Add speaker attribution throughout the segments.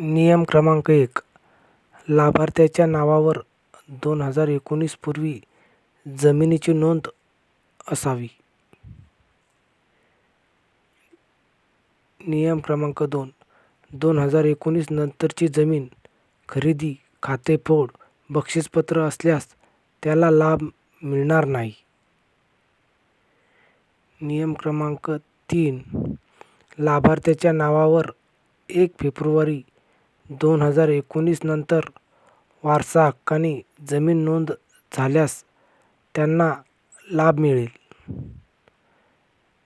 Speaker 1: नियम क्रमांक एक. लाभार्थ्याच्या नावावर दोन हजार एकोणीस पूर्वी जमिनीची नोंद असावी. नियम क्रमांक दोन. दोन हजार एकोणीस नंतरची जमीन खरेदी, खातेफोड, बक्षीसपत्र असल्यास त्याला लाभ मिळणार नाही. नियम क्रमांक तीन. लाभार्थ्याच्या नावावर एक फेब्रुवारी दोन हजार एकोणीस नंतर वारसा हक्काने जमीन नोंद झाल्यास त्यांना लाभ मिळेल.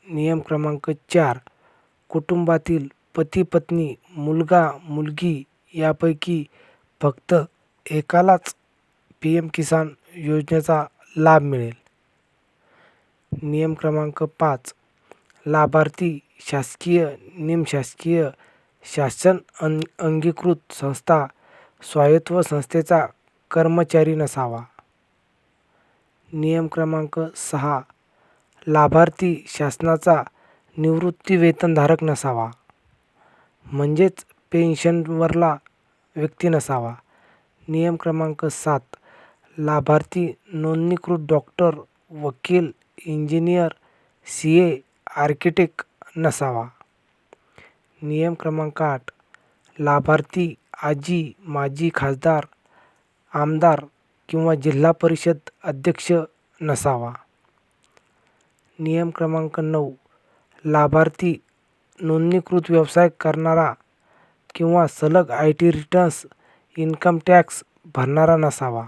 Speaker 1: नियम क्रमांक चार कुटुंबातील पती पत्नी मुलगा मुलगी यापैकी फक्त एकालाच पी एम किसान योजनेचा लाभ मिळेल. नियम क्रमांक पाच लाभार्थी शासकीय निमशासकीय शासन अं अंगीकृत संस्था स्वायत्त संस्थेचा कर्मचारी नसावा. नियम क्रमांक सहा. लाभार्थी शासनाचा निवृत्तीवेतनधारक नसावा. म्हणजेच पेन्शनवरला व्यक्ती नसावा. नियम क्रमांक सात. लाभार्थी नोंदणीकृत डॉक्टर वकील इंजिनियर सी ए आर्किटेक्ट नसावा. नियम क्रमांक आठ. लाभार्थी आजी माजी खासदार आमदार किंवा जिल्हा परिषद अध्यक्ष नसावा. नियम क्रमांक नऊ. लाभार्थी नोंदणीकृत व्यवसाय करणारा किंवा सलग I T returns income tax भरणारा नसावा.